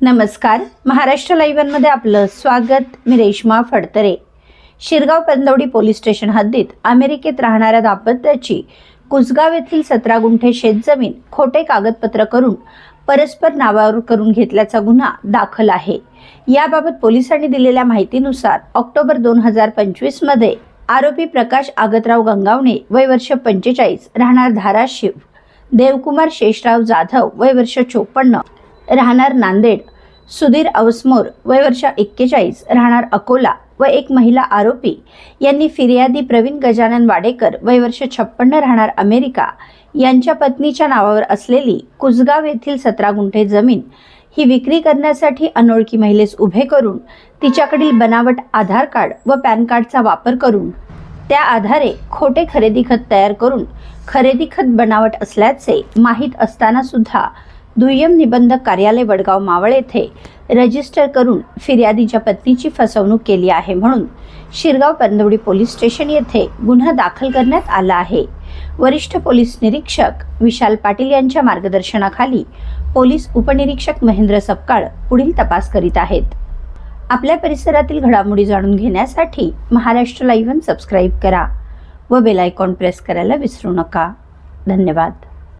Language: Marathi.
नमस्कार. महाराष्ट्र लाईव्हमध्ये आपलं स्वागत. मी रेश्मा फडतरे. शिरगाव पंदवडी पोलीस स्टेशन हद्दीत अमेरिकेत राहणाऱ्या दाम्पत्याची कुसगाव येथील सतरा गुंठे शेतजमीन खोटे कागदपत्र करून परस्पर नावावर करून घेतल्याचा गुन्हा दाखल आहे. याबाबत पोलिसांनी दिलेल्या माहितीनुसार ऑक्टोबर दोन हजार पंचवीसमध्ये आरोपी प्रकाश आगतराव गंगावणे वय वर्ष पंचेचाळीस राहणार धाराशिव. देवकुमार शेषराव जाधव वय वर्ष चोपन्न राहणार नांदेड. सुधीर अवसमोर वय वर्ष एक्केचाळीस राहणार अकोला व एक महिला आरोपी. यांनी फिर्यादी प्रवीण गजानन वाडेकर वय वर्ष छप्पन्न राहणार अमेरिका. यांच्या पत्नीच्या नावावर असलेली कुसगाव येथील सतरा गुंठे जमीन ही विक्री करण्यासाठी अनोळखी महिलेस उभे करून तिच्याकडील बनावट आधार कार्ड व पॅन कार्डचा वापर करून त्या आधारे खोटे खरेदी खत तयार करून खरेदी खत बनावट असल्याचे माहीत असताना सुद्धा दुय्यम निबंधक कार्यालय वडगाव मावळ येथे रजिस्टर करून फिर्यादीच्या पत्नीची फसवणूक केली आहे म्हणून शिरगाव पंदवडी पोलीस स्टेशन येथे गुन्हा दाखल करण्यात आला आहे. वरिष्ठ पोलीस निरीक्षक विशाल पाटील यांच्या मार्गदर्शनाखाली पोलीस उपनिरीक्षक महेंद्र सपकाळ पुढील तपास करीत आहेत. आपल्या परिसरातील घडामोडी जाणून घेण्यासाठी महाराष्ट्र लाईव्ह सबस्क्राईब करा व बेल आयकॉन प्रेस करायला विसरू नका. धन्यवाद.